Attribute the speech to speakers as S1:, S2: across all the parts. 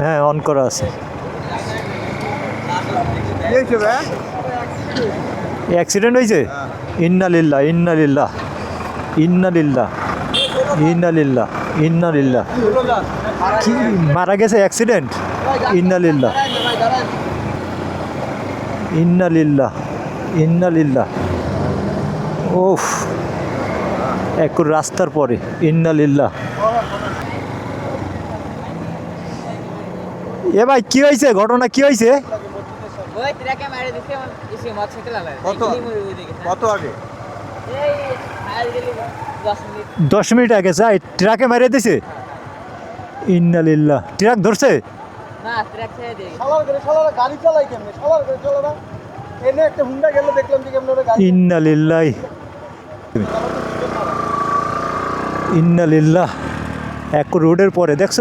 S1: হ্যাঁ অন করা আছে। অ্যাক্সিডেন্ট হয়েছে ইন্না লিল্লাহ ইন্না লিল্লাহ ইন্না লিল্লাহ ইন্না লিল্লাহ কি মারা গেছে অ্যাক্সিডেন্ট ইন্না লিল্লাহ ইন্না লিল্লাহ ইন্না ওফ এক রাস্তার পরে। ইন্না লিল্লাহ এ ভাই কি হয়েছে? ঘটনা কি হয়েছে?
S2: ওই ট্রাকে মারে দিছে এসে মোটরসাইকেল আলা
S3: কত?
S2: গেলি মরে ওই দিকে
S3: কত আগে?
S2: এই আজ গেলি 10 মিনিট।
S1: দশ মিনিট আগে যাই ট্রাকে মেরে দিছে? ইন্নালিল্লাহ। ট্রাক ধরছে?
S2: না
S1: ইন্নালিল্লাহ, এক রোডের পরে, দেখছ?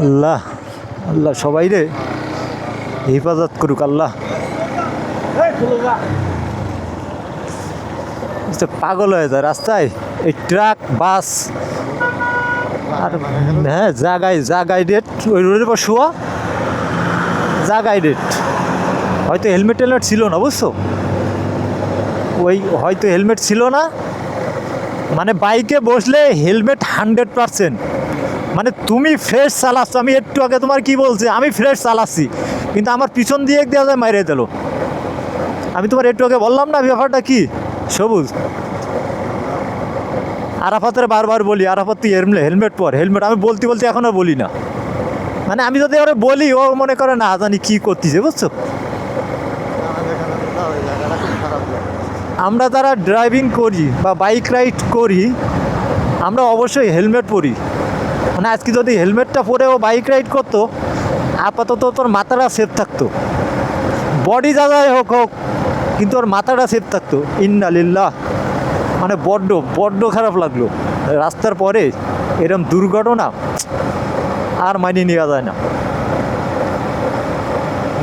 S1: আল্লাহ আল্লাহ, সবাই রে, হেফাজত করুক আল্লাহ।
S3: যা
S1: তো পাগল হয়ে যায় রাস্তায়। এই ট্রাক, বাস, আর হ্যাঁ জাগায় জাগায় ডেট ওই রোডের পর শোয়া। জাগায় ডেট হয়তো হেলমেট টেলমেট ছিল না, বুঝছ? ওই হয়তো হেলমেট ছিল না। মানে বাইকে বসলে হেলমেট হান্ড্রেড পারসেন্ট। মানে তুমি ফ্রেশ চালাচ্ছ। আমি একটু আগে তোমার কি বলছি? আমি ফ্রেশ চালাচ্ছি। কিন্তু আমার পিছন দিয়ে দেওয়া যায় মাইরে দিল। আমি তোমার একটু আগে বললাম না, ব্যাপারটা কি? সবুজ। আরাফাতের বারবার বলি, আরাফাত, তুই হেলমেট হেলমেট পর। হেলমেট আমি বলতে বলতে এখনও বলি না। মানে আমি যদি ওরা বলি, ও মনে করে, না, জানি কী করতেছে, বুঝছ? আমরা যারা ড্রাইভিং করি বা বাইক রাইড করি, আমরা অবশ্যই হেলমেট পরি। মানে আজকে যদি হেলমেটটা পরে ও বাইক রাইড করতো, আপাতত তোর মাথাটা সেফ থাকতো। বডি যা যাই হোক হোক, কিন্তু ওর মাথাটা সেফ থাকতো। ইন্নালিল্লাহ মানে বড্ড বড্ড খারাপ লাগল। রাস্তার পরে এরম দুর্ঘটনা আর মানিয়ে নেওয়া যায় না।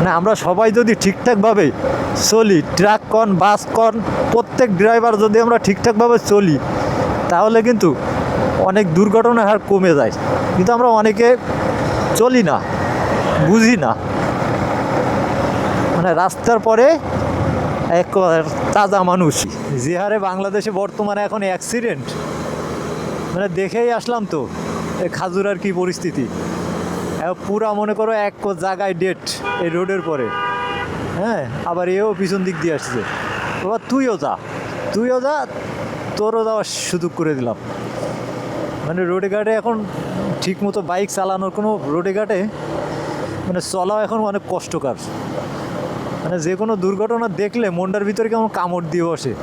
S1: মানে আমরা সবাই যদি ঠিকঠাকভাবে চলি ট্রাক কন বাস কন, প্রত্যেক ড্রাইভার যদি আমরা ঠিকঠাকভাবে চলি, তাহলে কিন্তু অনেক দুর্ঘটনার হার কমে যায়। কিন্তু আমরা অনেকে চলি না, বুঝি না। মানে রাস্তার পরে এক তাজা মানুষ। যে হারে বাংলাদেশে বর্তমানে এখন অ্যাক্সিডেন্ট মানে দেখেই আসলাম তো খাজুরার কি পরিস্থিতি। পুরা মনে করো এক জায়গায় ডেট এই রোডের পরে। হ্যাঁ আবার এও পিছন দিক দিয়ে আসছে। এবার তুইও যা। তুইও যা, তোরও যাওয়ার সুযোগ করে দিলাম। মানে রোডে ঘাটে এখন ঠিক মতো বাইক চালানোর কোনো রোডে ঘাটে মানে চলাও এখন অনেক কষ্টকর। মানে যে কোনো দুর্ঘটনা দেখলে মনটার ভিতরে কেমন কামড় দিয়ে বসে।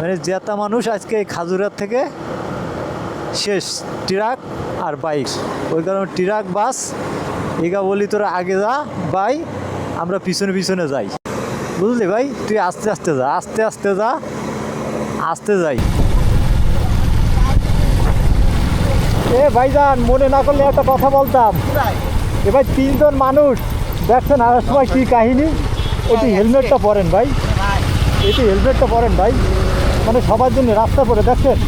S1: মানে জেতা মানুষ আজকে এই খাজুরার থেকে শেষ ট্রাক আর বাইক। ওই কারণে ট্রাক, বাস এগা বলি তোরা আগে যা, বাই, আমরা পিছনে পিছনে যাই। বুঝলি ভাই? তুই আস্তে আস্তে যা, আস্তে আস্তে যা, আস্তে যাই। এ ভাইজান, মনে না করলে একটা কথা বলতাম। এবার তিনজন মানুষ, দেখছেন আর সময় কী কাহিনী? এটি হেলমেটটা পরেন ভাই। এটি হেলমেটটা পরেন ভাই। মানে সবার জন্য রাস্তা পরে, দেখছেন?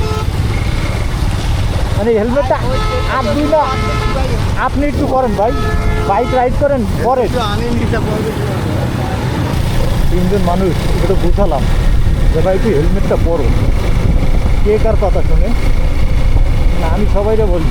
S1: মানে হেলমেটটা আপনি না আপনি একটু করেন ভাই। বাইক রাইড করেন পরে তিনজন মানুষ একটু বুঝালাম। যে ভাই একটু হেলমেটটা পরো। কে কার কথা শুনে? না আমি সবাইরে বলি।